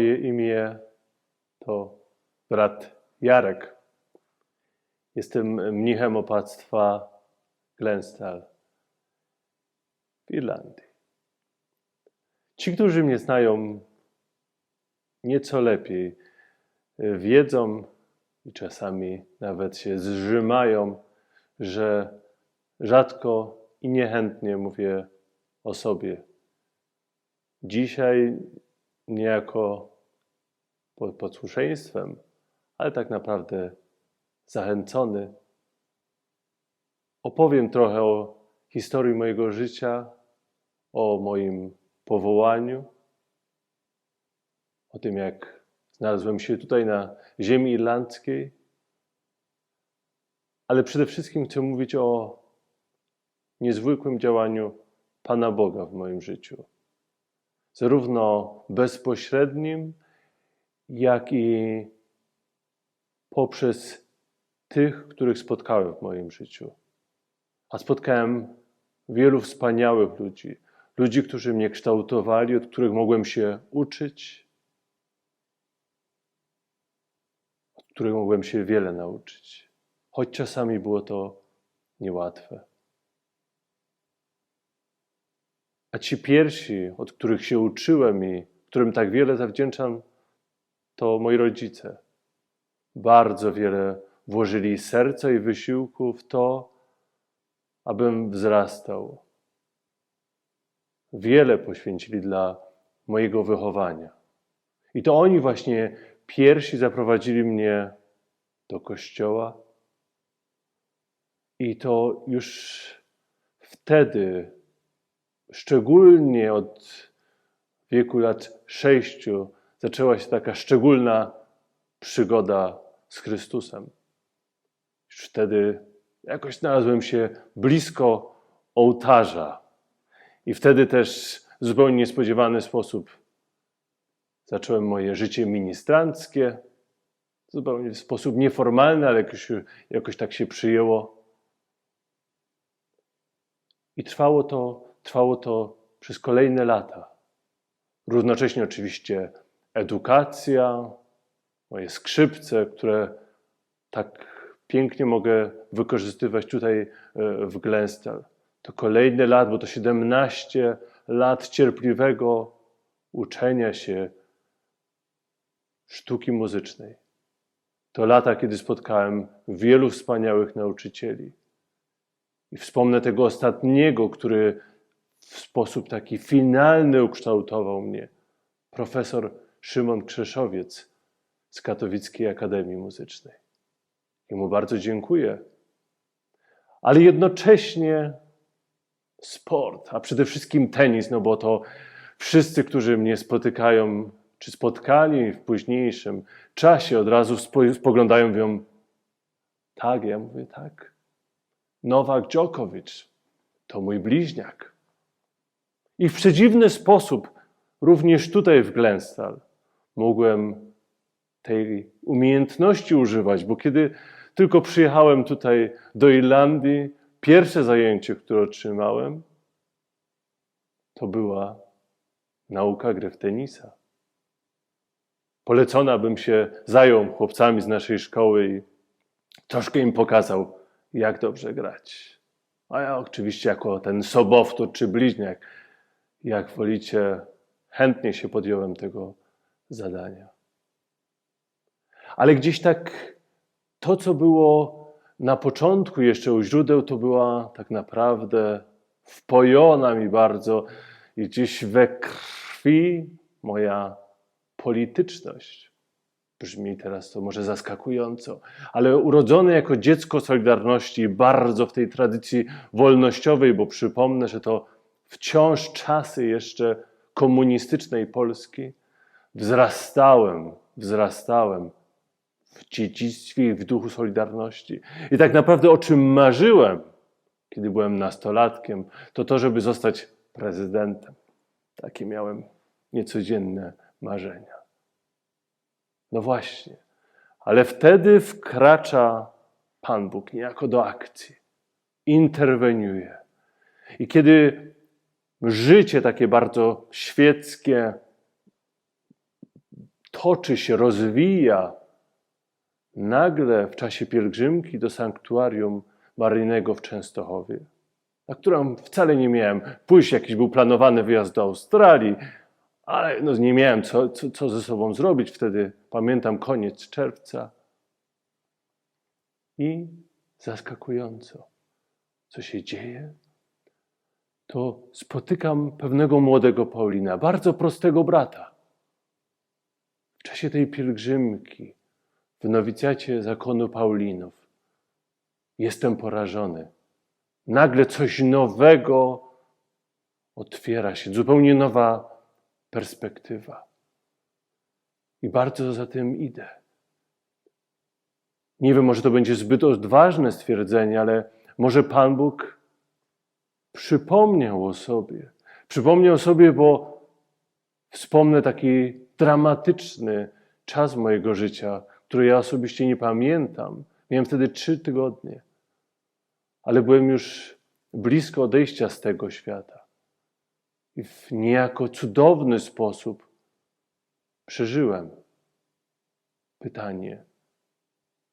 Moje imię to brat Jarek. Jestem mnichem opactwa Glenstal w Irlandii. Ci, którzy mnie znają nieco lepiej, wiedzą i czasami nawet się zrzymają, że rzadko i niechętnie mówię o sobie. Dzisiaj niejako pod posłuszeństwem, ale tak naprawdę zachęcony, opowiem trochę o historii mojego życia, o moim powołaniu, o tym, jak znalazłem się tutaj na ziemi irlandzkiej, ale przede wszystkim chcę mówić o niezwykłym działaniu Pana Boga w moim życiu. Zarówno bezpośrednim, jak i poprzez tych, których spotkałem w moim życiu. A spotkałem wielu wspaniałych ludzi, ludzi, którzy mnie kształtowali, od których mogłem się uczyć, od których mogłem się wiele nauczyć, choć czasami było to niełatwe. A ci pierwsi, od których się uczyłem i którym tak wiele zawdzięczam, to moi rodzice. Bardzo wiele włożyli serca i wysiłku w to, abym wzrastał. Wiele poświęcili dla mojego wychowania. I to oni właśnie pierwsi zaprowadzili mnie do kościoła. I to już wtedy, szczególnie od wieku lat sześciu, zaczęła się taka szczególna przygoda z Chrystusem. Już wtedy jakoś znalazłem się blisko ołtarza. I wtedy też w zupełnie niespodziewany sposób zacząłem moje życie ministranckie. Zupełnie w sposób nieformalny, ale jakoś, jakoś tak się przyjęło. I trwało to, trwało to przez kolejne lata. Równocześnie oczywiście edukacja, moje skrzypce, które tak pięknie mogę wykorzystywać tutaj e, w Glenstal. To kolejne lat, bo to 17 lat cierpliwego uczenia się sztuki muzycznej. To lata, kiedy spotkałem wielu wspaniałych nauczycieli. I wspomnę tego ostatniego, który w sposób taki finalny ukształtował mnie. Profesor Szymon Krzeszowiec z Katowickiej Akademii Muzycznej. I mu bardzo dziękuję. Ale jednocześnie sport, a przede wszystkim tenis, no bo to wszyscy, którzy mnie spotykają, czy spotkali w późniejszym czasie, od razu spoglądają, mówią, tak, ja mówię, tak. Nowak Djokovic to mój bliźniak. I w przedziwny sposób, również tutaj w Glenstal, mogłem tej umiejętności używać, bo kiedy tylko przyjechałem tutaj do Irlandii, pierwsze zajęcie, które otrzymałem, to była nauka gry w tenisa. Polecona, bym się zajął chłopcami z naszej szkoły i troszkę im pokazał, jak dobrze grać. A ja oczywiście jako ten sobowtór czy bliźniak, jak wolicie, chętnie się podjąłem tego zadania. Ale gdzieś tak to, co było na początku jeszcze u źródeł, to była tak naprawdę wpojona mi bardzo i gdzieś we krwi moja polityczność. Brzmi teraz to może zaskakująco, ale urodzony jako dziecko Solidarności, bardzo w tej tradycji wolnościowej, bo przypomnę, że to wciąż czasy jeszcze komunistycznej Polski, wzrastałem, wzrastałem w dziedzictwie i w duchu Solidarności. I tak naprawdę o czym marzyłem, kiedy byłem nastolatkiem, to to, żeby zostać prezydentem. Takie miałem niecodzienne marzenia. No właśnie, ale wtedy wkracza Pan Bóg niejako do akcji, interweniuje. I kiedy życie takie bardzo świeckie, toczy się, rozwija. Nagle w czasie pielgrzymki do sanktuarium maryjnego w Częstochowie, na którą wcale nie miałem pójść, jakiś był planowany wyjazd do Australii, ale no nie miałem co, co, co ze sobą zrobić wtedy. Pamiętam koniec czerwca. I zaskakująco, co się dzieje, to spotykam pewnego młodego Paulina, bardzo prostego brata. W czasie tej pielgrzymki w nowicjacie zakonu Paulinów jestem porażony. Nagle coś nowego otwiera się, zupełnie nowa perspektywa. I bardzo za tym idę. Nie wiem, może to będzie zbyt odważne stwierdzenie, ale może Pan Bóg przypomniał o sobie. Przypomniał sobie, bo wspomnę taki dramatyczny czas mojego życia, który ja osobiście nie pamiętam. Miałem wtedy trzy tygodnie, ale byłem już blisko odejścia z tego świata. I w niejako cudowny sposób przeżyłem pytanie,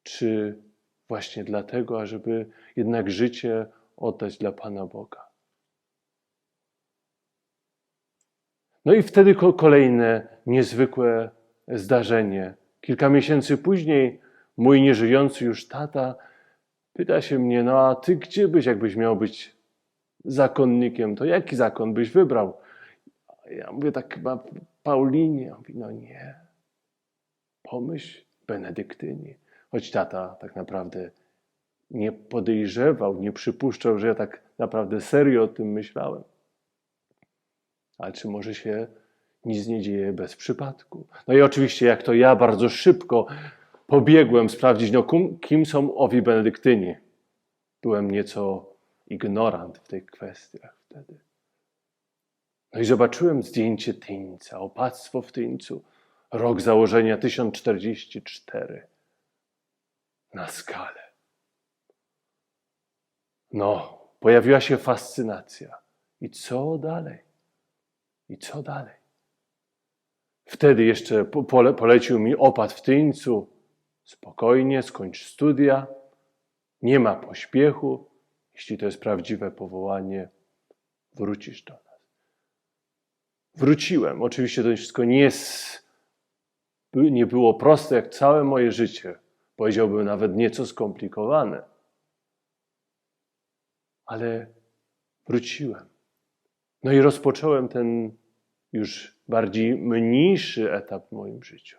czy właśnie dlatego, ażeby jednak życie oddać dla Pana Boga. No i wtedy kolejne niezwykłe zdarzenie. Kilka miesięcy później mój nieżyjący już tata pyta się mnie, no a ty gdzie byś, jakbyś miał być zakonnikiem, to jaki zakon byś wybrał? Ja mówię tak chyba Paulinie. On mówi, no nie. Pomyśl Benedyktynie. Choć tata tak naprawdę nie podejrzewał, nie przypuszczał, że ja tak naprawdę serio o tym myślałem. Ale czy może się nic nie dzieje bez przypadku? No i oczywiście, jak to ja bardzo szybko pobiegłem sprawdzić, no, kim są owi benedyktyni. Byłem nieco ignorant w tych kwestiach wtedy. No i zobaczyłem zdjęcie Tyńca, opactwo w Tyńcu, rok założenia 1044 na skalę. No, pojawiła się fascynacja. I co dalej? I co dalej? Wtedy jeszcze pole, polecił mi opad w Tyńcu. Spokojnie, skończ studia. Nie ma pośpiechu. Jeśli to jest prawdziwe powołanie, wrócisz do nas. Wróciłem. Oczywiście to wszystko nie, nie było proste jak całe moje życie. Powiedziałbym nawet nieco skomplikowane. Ale wróciłem. No i rozpocząłem ten już bardziej mniejszy etap w moim życiu.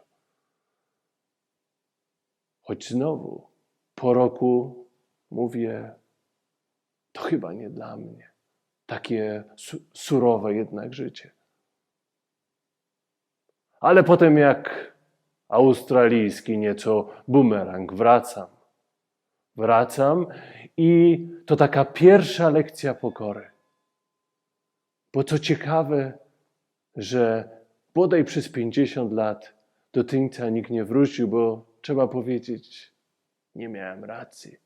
Choć znowu po roku mówię, to chyba nie dla mnie. Takie su surowe jednak życie. Ale potem jak australijski nieco bumerang wracam. Wracam i to taka pierwsza lekcja pokory. Bo co ciekawe, że bodaj przez 50 lat do Tyńca nikt nie wrócił, bo trzeba powiedzieć, nie miałem racji.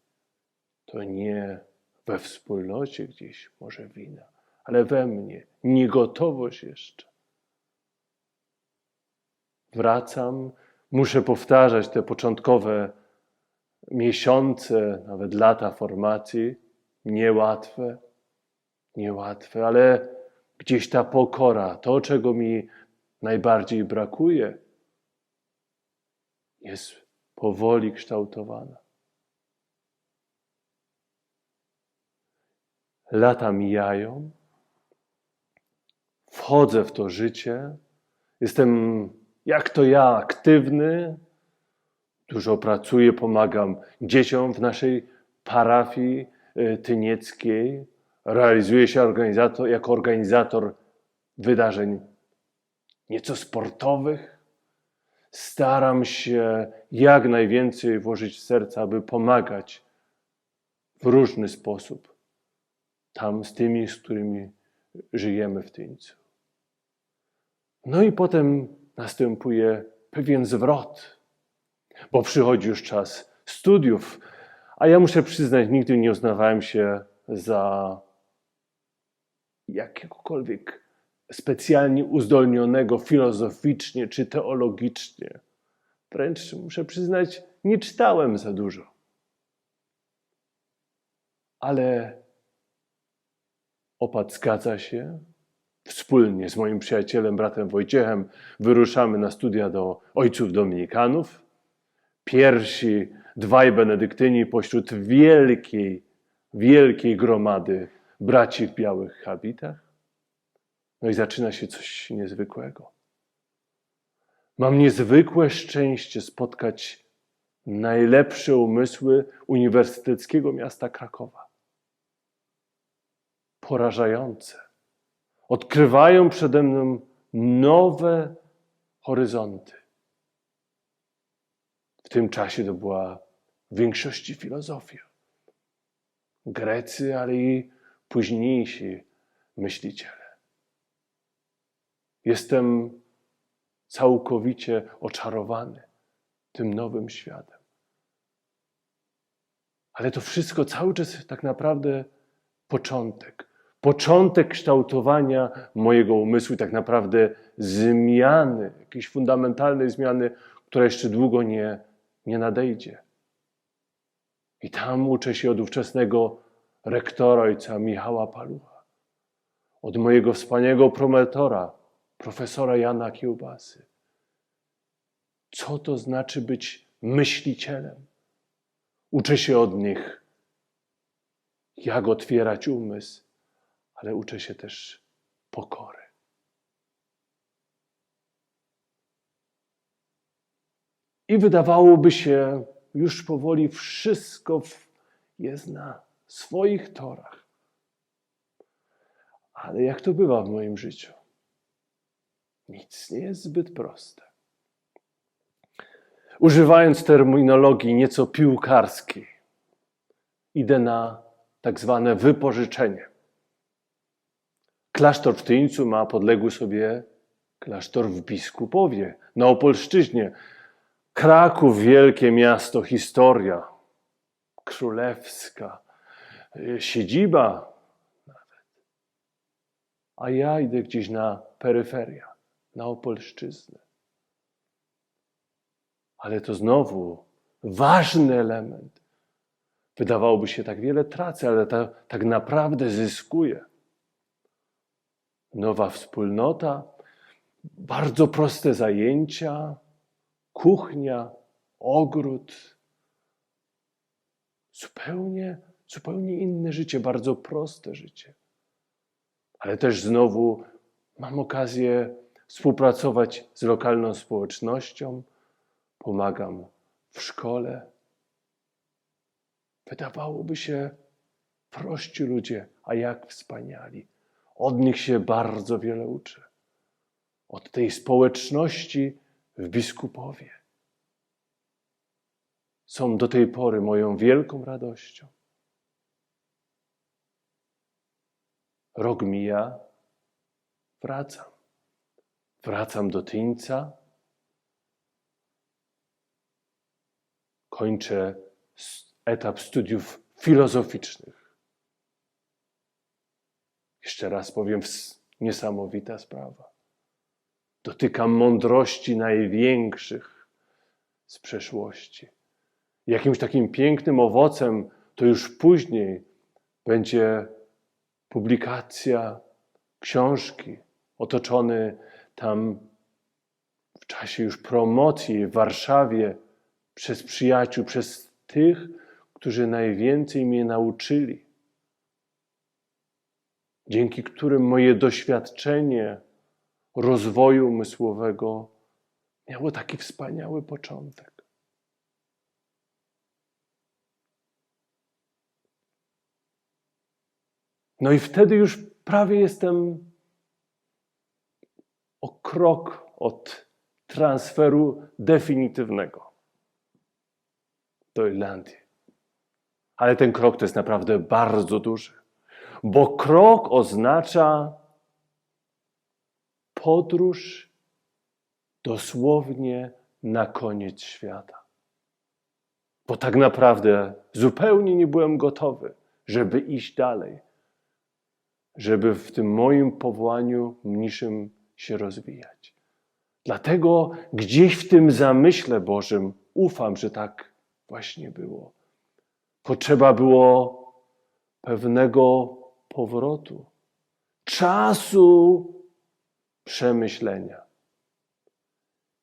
To nie we wspólnocie gdzieś może wina, ale we mnie niegotowość jeszcze. Wracam, muszę powtarzać te początkowe miesiące, nawet lata formacji, niełatwe, niełatwe, ale gdzieś ta pokora, to czego mi najbardziej brakuje, jest powoli kształtowana. Lata mijają, wchodzę w to życie, jestem jak to ja, aktywny, dużo pracuję, pomagam dzieciom w naszej parafii y, tynieckiej, realizuję się organizator, jako organizator wydarzeń nieco sportowych. Staram się jak najwięcej włożyć w serce, aby pomagać w różny sposób tam z tymi, z którymi żyjemy w Tyńcu. No i potem następuje pewien zwrot, bo przychodzi już czas studiów, a ja muszę przyznać, nigdy nie uznawałem się za jakiegokolwiek specjalnie uzdolnionego filozoficznie czy teologicznie. Wręcz muszę przyznać, nie czytałem za dużo. Ale opat zgadza się. Wspólnie z moim przyjacielem, bratem Wojciechem, wyruszamy na studia do ojców dominikanów. Pierwsi dwaj benedyktyni pośród wielkiej, wielkiej gromady braci w białych habitach. No i zaczyna się coś niezwykłego. Mam niezwykłe szczęście spotkać najlepsze umysły uniwersyteckiego miasta Krakowa. Porażające. Odkrywają przede mną nowe horyzonty. W tym czasie to była w większości filozofia. Grecy, ale i późniejsi myśliciele. Jestem całkowicie oczarowany tym nowym światem. Ale to wszystko cały czas tak naprawdę początek. Początek kształtowania mojego umysłu, tak naprawdę zmiany, jakiejś fundamentalnej zmiany, która jeszcze długo nie, nie nadejdzie. I tam uczę się od ówczesnego rektora ojca Michała Palucha, od mojego wspaniałego prometora, profesora Jana Kiełbasy. Co to znaczy być myślicielem? Uczę się od nich, jak otwierać umysł, ale uczę się też pokory. I wydawałoby się, już powoli wszystko jest na swoich torach. Ale jak to bywa w moim życiu? Nic nie jest zbyt proste. Używając terminologii nieco piłkarskiej, idę na tak zwane wypożyczenie. Klasztor w Tyńcu ma podległy sobie klasztor w Biskupowie, na Opolszczyźnie. Kraków, wielkie miasto, historia królewska, siedziba nawet. A ja idę gdzieś na peryferia, na Opolszczyznę. Ale to znowu ważny element. Wydawałoby się, tak wiele tracę, ale ta, tak naprawdę zyskuję. Nowa wspólnota, bardzo proste zajęcia, kuchnia, ogród. Zupełnie, zupełnie inne życie, bardzo proste życie. Ale też znowu mam okazję współpracować z lokalną społecznością, pomagam w szkole. Wydawałoby się prości ludzie, a jak wspaniali. Od nich się bardzo wiele uczę. Od tej społeczności w biskupowie. Są do tej pory moją wielką radością. Rok mija, wracam. Wracam do Tyńca. Kończę etap studiów filozoficznych. Jeszcze raz powiem, niesamowita sprawa. Dotykam mądrości największych z przeszłości. Jakimś takim pięknym owocem to już później będzie publikacja książki, otoczony tam w czasie już promocji w Warszawie przez przyjaciół, przez tych, którzy najwięcej mnie nauczyli, dzięki którym moje doświadczenie rozwoju umysłowego miało taki wspaniały początek. No i wtedy już prawie jestem o krok od transferu definitywnego do Irlandii. Ale ten krok to jest naprawdę bardzo duży, bo krok oznacza podróż dosłownie na koniec świata. Bo tak naprawdę zupełnie nie byłem gotowy, żeby iść dalej. Żeby w tym moim powołaniu mniejszym się rozwijać. Dlatego gdzieś w tym zamyśle Bożym ufam, że tak właśnie było. Potrzeba było pewnego powrotu, czasu przemyślenia.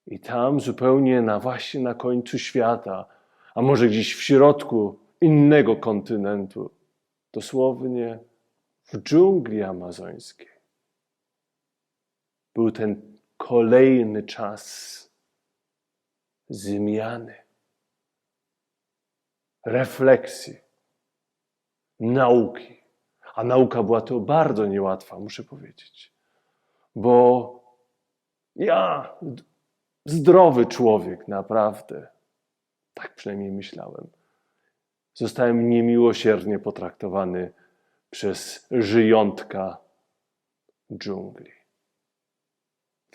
I tam zupełnie na właśnie na końcu świata, a może gdzieś w środku innego kontynentu, dosłownie w dżungli amazońskiej, był ten kolejny czas zmiany, refleksji, nauki. A nauka była to bardzo niełatwa, muszę powiedzieć, bo ja, zdrowy człowiek, naprawdę, tak przynajmniej myślałem, zostałem niemiłosiernie potraktowany przez żyjątka dżungli.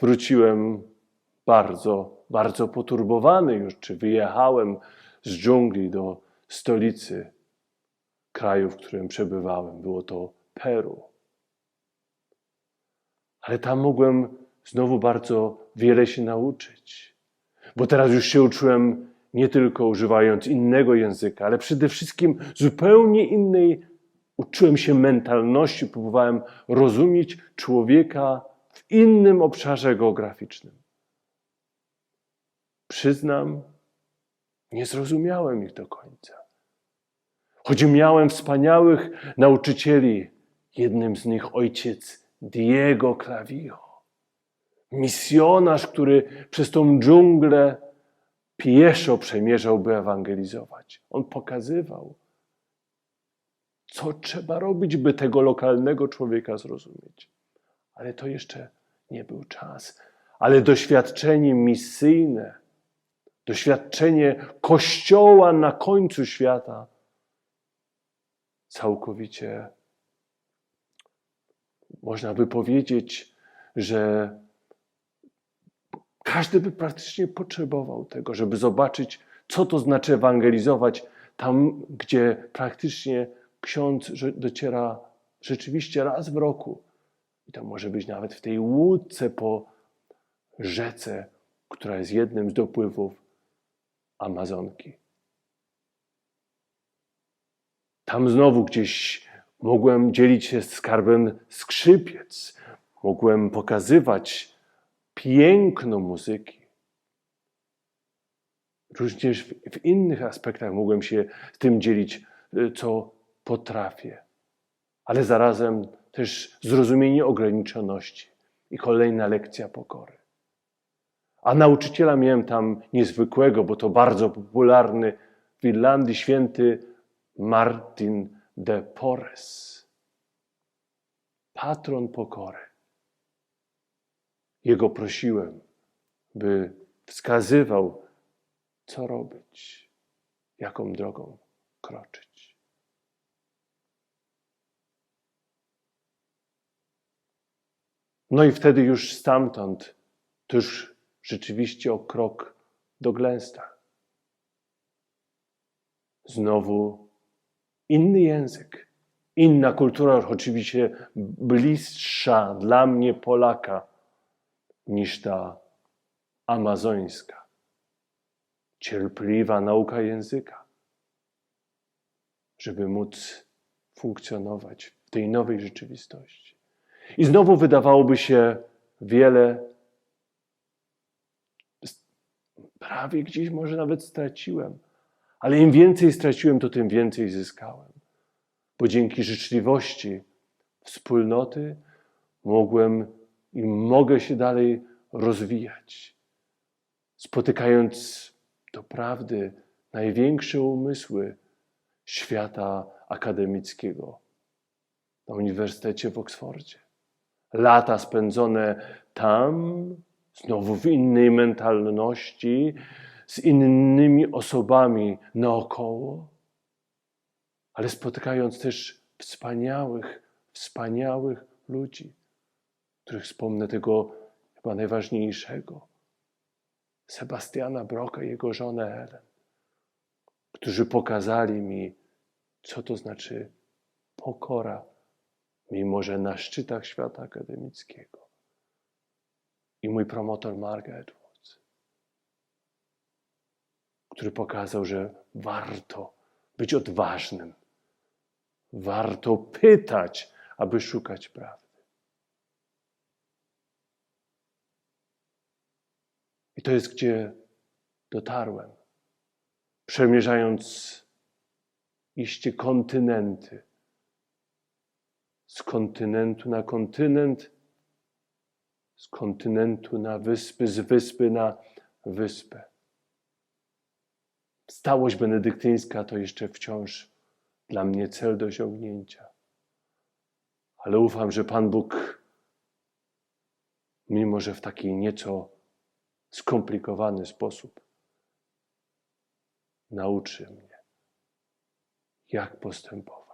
Wróciłem bardzo, bardzo poturbowany już, czy wyjechałem z dżungli do stolicy kraju, w którym przebywałem. Było to Peru. Ale tam mogłem znowu bardzo wiele się nauczyć, bo teraz już się uczyłem nie tylko używając innego języka, ale przede wszystkim zupełnie innej. Uczyłem się mentalności, próbowałem rozumieć człowieka w innym obszarze geograficznym. Przyznam, nie zrozumiałem ich do końca. Choć miałem wspaniałych nauczycieli, jednym z nich ojciec Diego Clavijo, misjonarz, który przez tą dżunglę pieszo przemierzał, by ewangelizować. On pokazywał, co trzeba robić, by tego lokalnego człowieka zrozumieć. Ale to jeszcze nie był czas. Ale doświadczenie misyjne, doświadczenie Kościoła na końcu świata całkowicie można by powiedzieć, że każdy by praktycznie potrzebował tego, żeby zobaczyć, co to znaczy ewangelizować tam, gdzie praktycznie ksiądz dociera rzeczywiście raz w roku. I to może być nawet w tej łódce po rzece, która jest jednym z dopływów Amazonki. Tam znowu gdzieś mogłem dzielić się skarbem skrzypiec, mogłem pokazywać piękno muzyki. Również w innych aspektach mogłem się z tym dzielić, y, co potrafię. Ale zarazem też zrozumienie ograniczoności i kolejna lekcja pokory. A nauczyciela miałem tam niezwykłego, bo to bardzo popularny w Irlandii święty Martin de Porres, patron pokory. Jego prosiłem, by wskazywał, co robić, jaką drogą kroczyć. No i wtedy już stamtąd, to już rzeczywiście o krok do Glęsta. Znowu inny język, inna kultura, oczywiście bliższa dla mnie Polaka niż ta amazońska. Cierpliwa nauka języka, żeby móc funkcjonować w tej nowej rzeczywistości. I znowu wydawałoby się wiele, prawie gdzieś może nawet straciłem ale im więcej straciłem, to tym więcej zyskałem. Bo dzięki życzliwości wspólnoty mogłem i mogę się dalej rozwijać, spotykając doprawdy największe umysły świata akademickiego na Uniwersytecie w Oksfordzie. Lata spędzone tam, znowu w innej mentalności, z innymi osobami naokoło, ale spotykając też wspaniałych, wspaniałych ludzi, których wspomnę tego chyba najważniejszego. Sebastiana Broka i jego żonę Helen, którzy pokazali mi, co to znaczy pokora mimo że na szczytach świata akademickiego. I mój promotor Mark Edwards, który pokazał, że warto być odważnym, warto pytać, aby szukać prawdy. I to jest gdzie dotarłem, przemierzając iście kontynenty. Z kontynentu na kontynent, z kontynentu na wyspy, z wyspy na wyspę. Stałość benedyktyńska to jeszcze wciąż dla mnie cel do osiągnięcia. Ale ufam, że Pan Bóg, mimo że w taki nieco skomplikowany sposób, nauczy mnie, jak postępować.